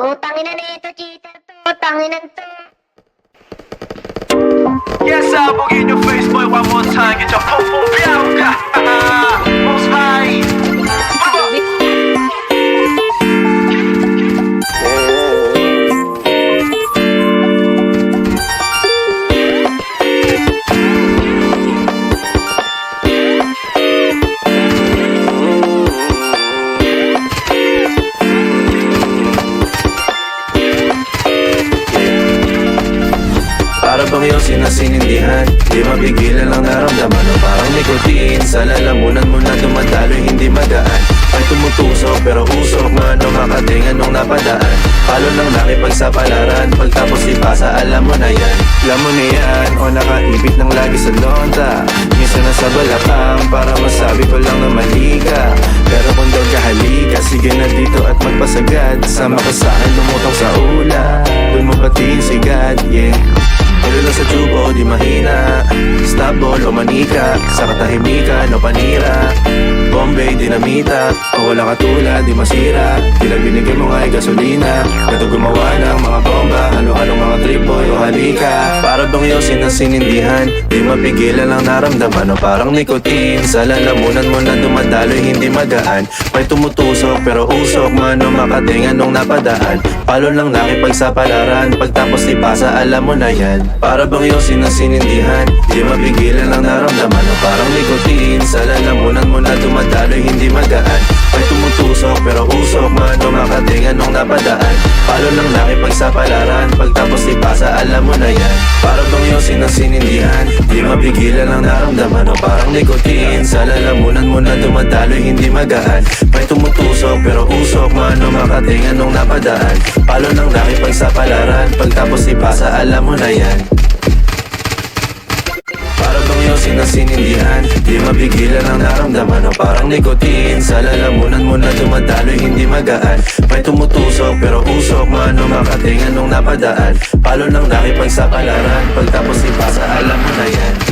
Putang ina nito, cheater to. Tanginan to. Bang yung sinasinindihan Di mapigilan ang naramdaman O parang nikotin. Sa lalamunan mo na dumadaloy hindi magaan Ay tumutusok pero usok Mano makatingan nung napadaan. Palo ng nakipagsapalaran Pagtapos ipasa alam mo na yan. Alam mo na yan O nakaibit ng lagi sa lonta. Minsan nasa balakang Para masabi ko lang na mali ka. Pero kung daw ka halika Sige na dito at magpasagad. Sama ka sa akin lumutang sa ula Doon mo patiin si yeah Ulilo sa tubo, di mahina. Stable o manika Sa katahimikan o panira Bombay, dinamita O wala katulad, di masira. Tila binigay mo nga ay gasolina. Gato gumawa ng mga bomba. Halo-halong mga trip boy o halika. Para bang yung sinasinindihan Di mapigilan ang naramdaman. O parang nikotin. Sa lalamunan mo na dumadaloy hindi magaan. May tumutusok pero usok Mano makatingan nung napadaan. Palo lang nakipagsapalaran Pagtapos ipasa alam mo na yan. Para bang yung sinasinindihan Di mapigilan ang naramdaman. O parang nikotin. Sa lalamunan mo na dumadaloy hindi magaan. May tumutusok pero usok Mano makatingan nung napadaan? Palo lang nakipagsapalaran Pagtapos ipasa alam mo na yan. Para bang yung sinasinindihan Di mapigilan ang naramdaman O parang nikotin. Sa lalamunan mo na dumadaloy hindi magaan. May tumutusok pero usok Mano makatingan nung napadaan? Palo lang nakipagsapalaran Pagtapos ipasa alam mo na yan Di mapigilan ang naramdaman O parang nikotin. Sa lalamunan mo na dumadaloy hindi magaan. May tumutusok pero usok Mano makatingan nung napadaan. Palo ng nakipagsapalaran Pagtapos ipasa alam mo na yan